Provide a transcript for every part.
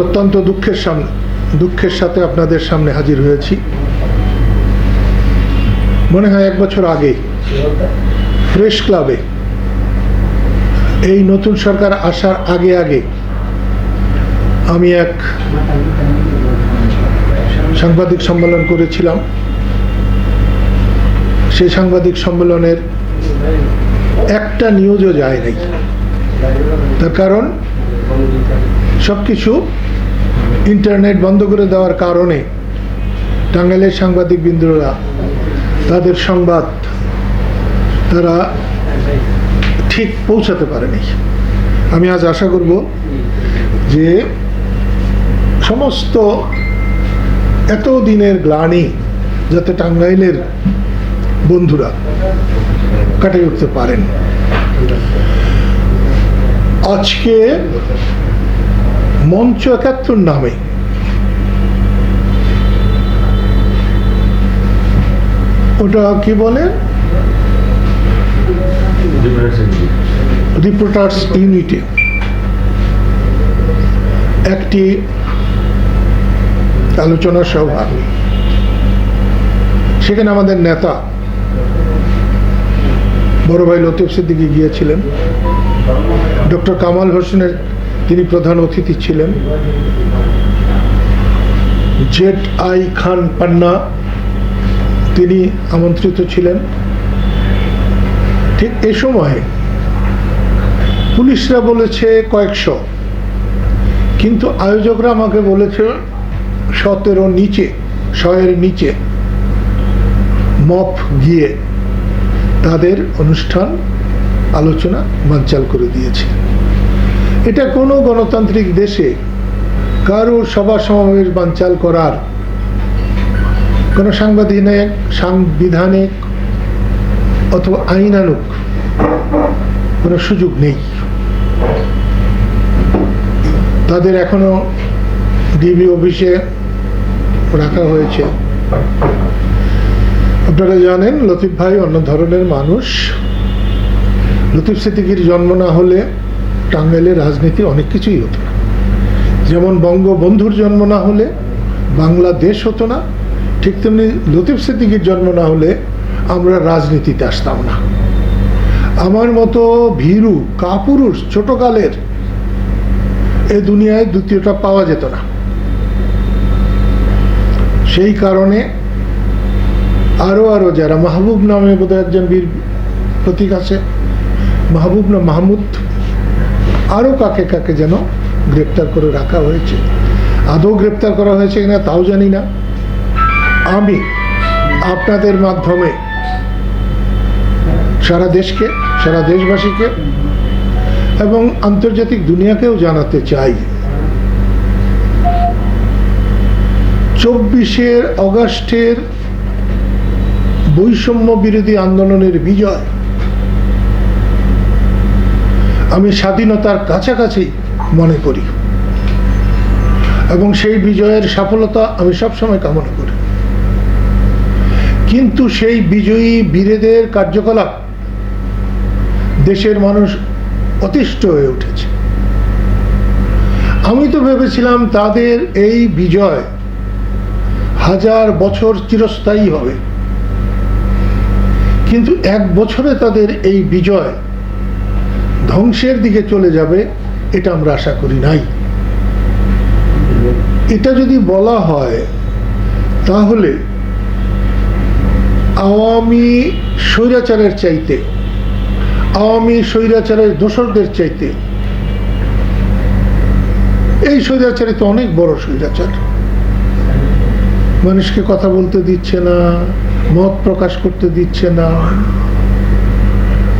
অত্যন্ত দুঃখের সামনে, দুঃখের সাথে আপনাদের সামনে হাজির হয়েছি। মনে হয় এক বছর আগে, প্রেস ক্লাবে, এই নতুন সরকার আসার আগে আগে আমি এক সাংবাদিক সম্মেলন করেছিলাম। সেই সাংবাদিক সম্মেলনের একটা নিউজও যায় নাই। তার কারণ সব কিছু ইন্টারনেট বন্ধ করে দেওয়ার কারণে টাঙ্গাইলের সাংবাদিক বিন্দুরা তাদের সংবাদ তারা ঠিক পৌঁছাতে পারেনি। আমি আজ আশা করব যে সমস্ত এত দিনের গ্লানি যাতে টাঙ্গাইলের বন্ধুরা কাটিয়ে উঠতে পারেন। আজকে মঞ্চ একাত্তর নামে। ওটা কি বলে? রিপোর্টার্স ইউনিটি একটি আলোচনা সভা। সেখানে আমাদের নেতা বড় ভাই লতিফ সিদ্দিকি গিয়েছিলেন। ডক্টর কামাল হোসেনের তিনি প্রধান অতিথি ছিলেন। জেট আই খান পান্না, তিনি আমন্ত্রিত ছিলেন। ঠিক এ সময় পুলিশরা বলেছে কয়েকশো। কিন্তু আয়োজকরা আমাকে বলেছে সতেরো নিচে শয়ের নিচে মপ গিয়ে তাদের অনুষ্ঠান, আলোচনা, বানচাল করে দিয়েছে। এটা কোনো গণতান্ত্রিক দেশে কারও সভা সমাবেশ বানচাল করার কোনো সাংবিধানিক সাংবিধানিক অথবা আইনানুক কোনো সুযোগ নেই। তাদের এখনও ডিবি অফিসে রাখা হয়েছে। আপনারা জানেন, লতিফ ভাই অন্য ধরনের মানুষ। লতিফ সিদ্দিকির জন্ম না হলে টাঙ্গাইলের রাজনীতি অনেক কিছুই হতো। যেমন বঙ্গবন্ধুর জন্ম না হলে বাংলাদেশ হতো না, ঠিক তেমনি লতিফ সিদ্দিকির জন্ম না হলে আমরা রাজনীতিতে আসতাম না। আমার মতো ভীরু, কাপুরুষ, ছোটকালের এ দুনিয়ায় দ্বিতীয়টা পাওয়া যেত না। সেই কারণে আরও আরও যারা মাহবুব নামে বোধহয় একজন বীর প্রতীক আছে, মাহবুব না মাহমুদ আরও কাকে কাকে যেন গ্রেপ্তার করে রাখা হয়েছে। আদৌ গ্রেপ্তার করা হয়েছে কিনা তাও জানি না। আমি আপনাদের মাধ্যমে সারা দেশকে, সারা দেশবাসীকে এবং আন্তর্জাতিক দুনিয়াকেও জানাতে চাই। চব্বিশের অগাস্টের বৈষম্য বিরোধী আন্দোলনের বিজয় আমি স্বাধীনতার কাছাকাছি মনে করি। এবং সেই বিজয়ের সফলতা আমি সবসময় কামনা করি। কিন্তু সেই বিজয়ী বীরেদের কার্যকলাপ দেশের মানুষ অতিষ্ঠ হয়ে উঠেছে। আমি তো ভেবেছিলাম তাদের এই বিজয় হাজার বছর চিরস্থায়ী হবে। কিন্তু এক বছরে তাদের এই বিজয় ধ্বংসের দিকে চলে যাবে, এটা আমরা আশা করি নাই। এটা যদি বলা হয়, তাহলে আওয়ামী স্বৈরাচারের চাইতে, আওয়ামী স্বৈরাচারের দোসরদের চাইতে, এই স্বৈরাচারে তো অনেক বড় স্বৈরাচার। মানুষকে কথা বলতে দিচ্ছে না, মত প্রকাশ করতে দিচ্ছে না।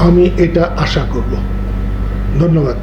আমি এটা আশা করব। ধন্যবাদ।